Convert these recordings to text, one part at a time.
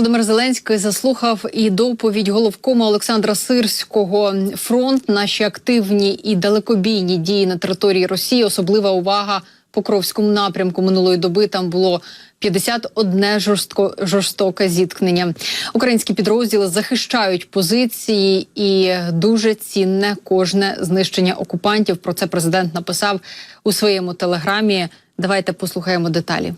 Володимир Зеленський заслухав і доповідь головкома Олександра Сирського. Фронт наші активні і далекобійні дії на території Росії. Особлива увага Покровському напрямку минулої доби. Там було 51 жорстко жорстоке зіткнення. Українські підрозділи захищають позиції, і дуже цінне кожне знищення окупантів. Про це президент написав у своєму телеграмі. Давайте послухаємо деталі.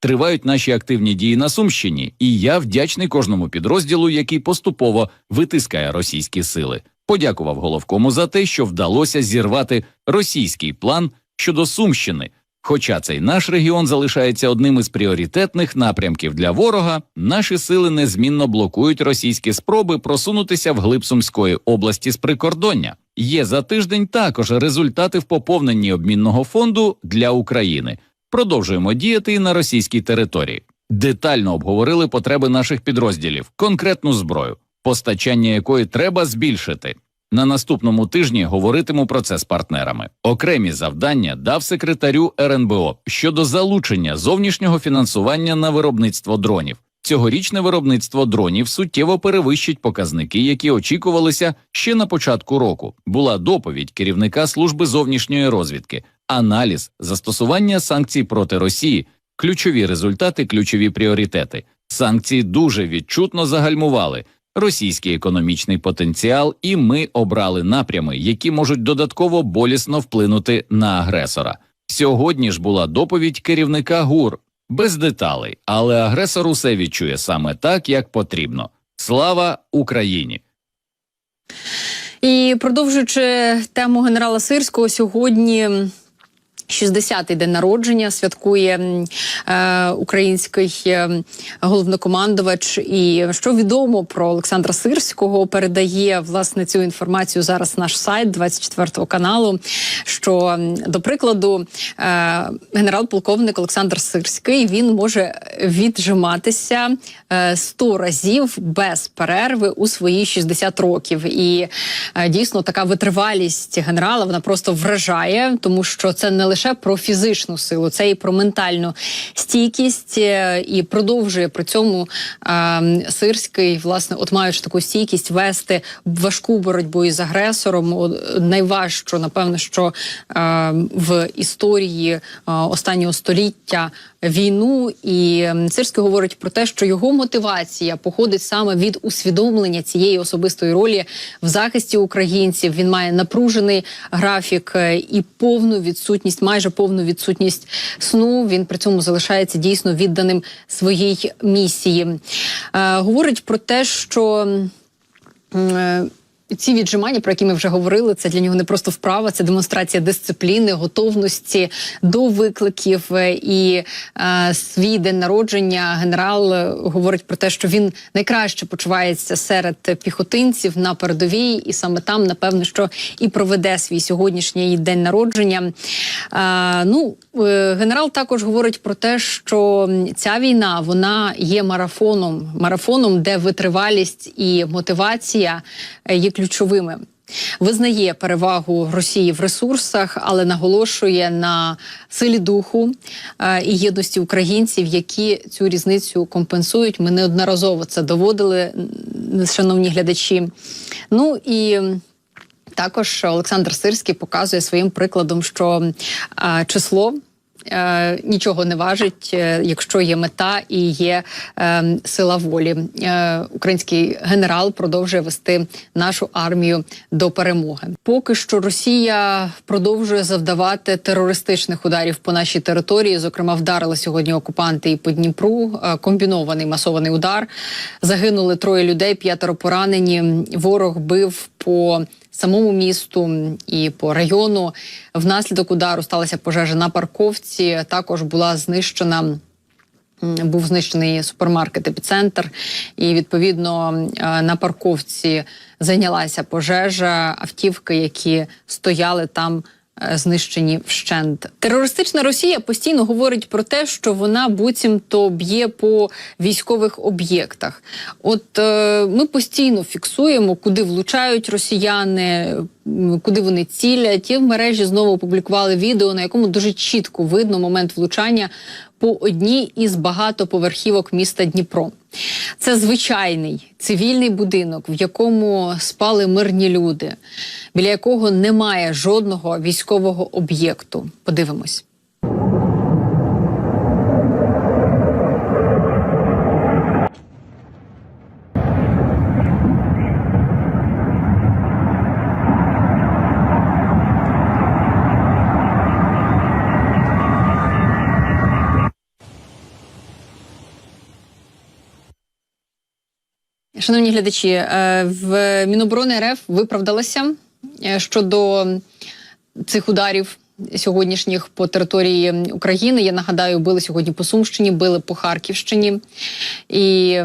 Тривають наші активні дії на Сумщині, і я вдячний кожному підрозділу, який поступово витискає російські сили. Подякував головкому за те, що вдалося зірвати російський план щодо Сумщини. Хоча цей наш регіон залишається одним із пріоритетних напрямків для ворога, наші сили незмінно блокують російські спроби просунутися в глиб Сумської області з прикордоння. Є за тиждень також результати в поповненні обмінного фонду для України. Продовжуємо діяти і на російській території. Детально обговорили потреби наших підрозділів, конкретну зброю, постачання якої треба збільшити. На наступному тижні говоритиму про це з партнерами. Окремі завдання дав секретарю РНБО щодо залучення зовнішнього фінансування на виробництво дронів. Цьогорічне виробництво дронів суттєво перевищить показники, які очікувалися ще на початку року. Була доповідь керівника служби зовнішньої розвідки, аналіз застосування санкцій проти Росії, ключові результати, ключові пріоритети. Санкції дуже відчутно загальмували російський економічний потенціал, і ми обрали напрями, які можуть додатково болісно вплинути на агресора. Сьогодні ж була доповідь керівника ГУР без деталей, але агресор усе відчує саме так, як потрібно. Слава Україні! І продовжуючи тему генерала Сирського, сьогодні. 60-й день народження святкує е, український е, головнокомандувач. І що відомо про Олександра Сирського, передає власне цю інформацію зараз наш сайт 24 каналу. Що до прикладу, е, генерал-полковник Олександр Сирський він може віджиматися е, 100 разів без перерви у свої 60 років. І е, дійсно така витривалість генерала вона просто вражає, тому що це не лише про фізичну силу, це і про ментальну стійкість, е, і продовжує при цьому е, Сирський, власне, от маючи таку стійкість вести важку боротьбу із агресором. Найважчу, напевно, що е, в історії е, останнього століття війну. І м, Сирський говорить про те, що його мотивація походить саме від усвідомлення цієї особистої ролі в захисті українців. Він має напружений графік е, і повну відсутність, майже повну відсутність сну. Він при цьому залишається дійсно відданим своїй місії. Е, говорить про те, що. е, ці віджимання, про які ми вже говорили, це для нього не просто вправа, це демонстрація дисципліни, готовності до викликів. Е, І е, свій день народження генерал е, говорить про те, що він найкраще почувається серед піхотинців на передовій, і саме там, напевно, що і проведе свій сьогоднішній день народження. Е, ну, е, генерал також говорить про те, що ця війна вона є марафоном, марафоном, де витривалість і мотивація е, ключовими. Визнає перевагу Росії в ресурсах, але наголошує на силі духу е, і єдності українців, які цю різницю компенсують. Ми неодноразово це доводили, шановні глядачі. Ну і також Олександр Сирський показує своїм прикладом, що е, число. Е, Нічого не важить, е, якщо є мета і є е, сила волі. Е, український генерал продовжує вести нашу армію до перемоги. Поки що Росія продовжує завдавати терористичних ударів по нашій території. Зокрема, вдарили сьогодні окупанти і по Дніпру. Е, комбінований масований удар. Загинули троє людей, п'ятеро поранені. Ворог бив по самому місту і по району. Внаслідок удару сталася пожежа на парковці. Також була знищена. Був знищений супермаркет епіцентр, і відповідно е, на парковці зайнялася пожежа. Автівки, які стояли там, знищені вщент. Терористична Росія постійно говорить про те, що вона буцімто б'є по військових об'єктах. От е, ми постійно фіксуємо, куди влучають росіяни. Куди вони цілять, і в мережі знову опублікували відео, на якому дуже чітко видно момент влучання по одній із багатоповерхівок міста Дніпро. Це звичайний цивільний будинок, в якому спали мирні люди, біля якого немає жодного військового об'єкту. Подивимось. Шановні глядачі, е, в Міноборони РФ виправдалася е, щодо цих ударів сьогоднішніх по території України. Я нагадаю, били сьогодні по Сумщині, били по Харківщині. І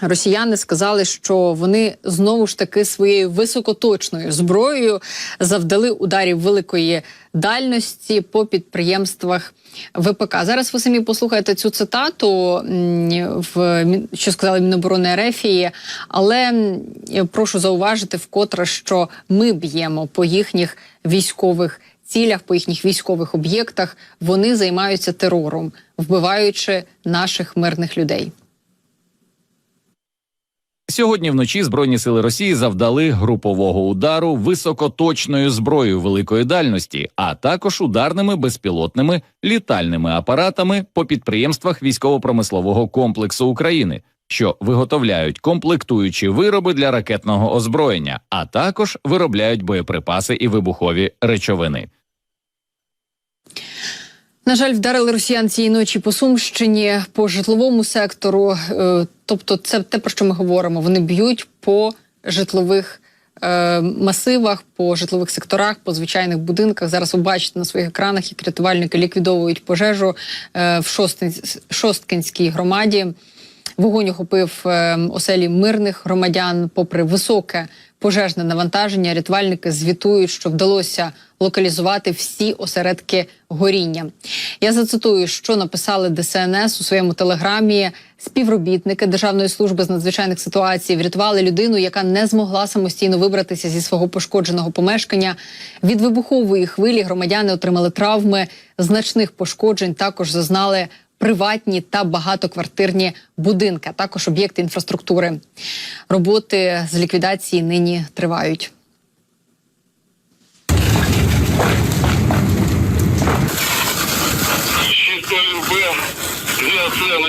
росіяни сказали, що вони знову ж таки своєю високоточною зброєю завдали ударів великої дальності по підприємствах ВПК. Зараз ви самі послухаєте цю цитату, в що сказали Міноборони Ерефії, але прошу зауважити вкотре, що ми б'ємо по їхніх військових цілях, по їхніх військових об'єктах. Вони займаються терором, вбиваючи наших мирних людей. Сьогодні вночі Збройні сили Росії завдали групового удару високоточною зброєю великої дальності, а також ударними безпілотними літальними апаратами по підприємствах військово-промислового комплексу України, що виготовляють комплектуючі вироби для ракетного озброєння, а також виробляють боєприпаси і вибухові речовини. На жаль, вдарили росіян цієї ночі по Сумщині, по житловому сектору. Е, Тобто, це те, про що ми говоримо. Вони б'ють по житлових е, масивах, по житлових секторах, по звичайних будинках. Зараз ви бачите на своїх екранах, як рятувальники ліквідовують пожежу е, в Шосткинській громаді. Вогонь охопив е, оселі мирних громадян. Попри високе пожежне навантаження, рятувальники звітують, що вдалося локалізувати всі осередки горіння. Я зацитую, що написали ДСНС у своєму телеграмі. Співробітники Державної служби з надзвичайних ситуацій врятували людину, яка не змогла самостійно вибратися зі свого пошкодженого помешкання. Від вибухової хвилі громадяни отримали травми, значних пошкоджень також зазнали приватні та багатоквартирні будинки, а також об'єкти інфраструктури. Роботи з ліквідації нині тривають. Для цена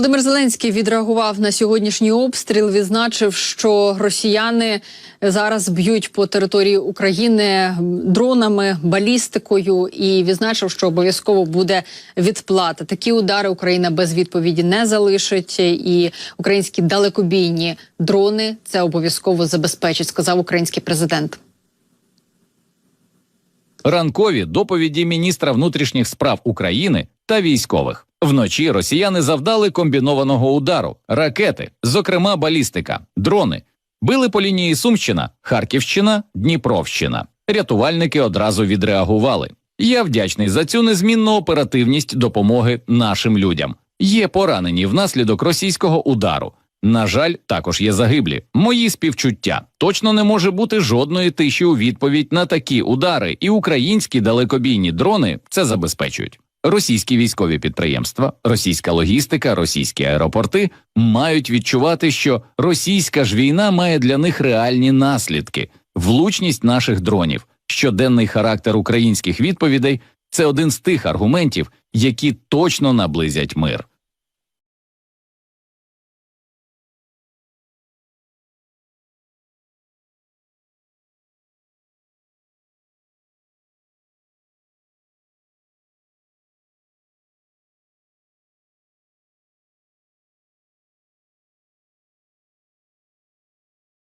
Володимир Зеленський відреагував на сьогоднішній обстріл. Відзначив, що росіяни зараз б'ють по території України дронами, балістикою, і відзначив, що обов'язково буде відплата. Такі удари Україна без відповіді не залишить, і українські далекобійні дрони це обов'язково забезпечить, сказав український президент. Ранкові доповіді міністра внутрішніх справ України та військових. Вночі росіяни завдали комбінованого удару, ракети, зокрема балістика, дрони. Били по лінії Сумщина, Харківщина, Дніпровщина. Рятувальники одразу відреагували. Я вдячний за цю незмінну оперативність допомоги нашим людям. Є поранені внаслідок російського удару. На жаль, також є загиблі. Мої співчуття точно не може бути жодної тиші у відповідь на такі удари, і українські далекобійні дрони це забезпечують. Російські військові підприємства, російська логістика, російські аеропорти мають відчувати, що російська ж війна має для них реальні наслідки. Влучність наших дронів, щоденний характер українських відповідей це один з тих аргументів, які точно наблизять мир.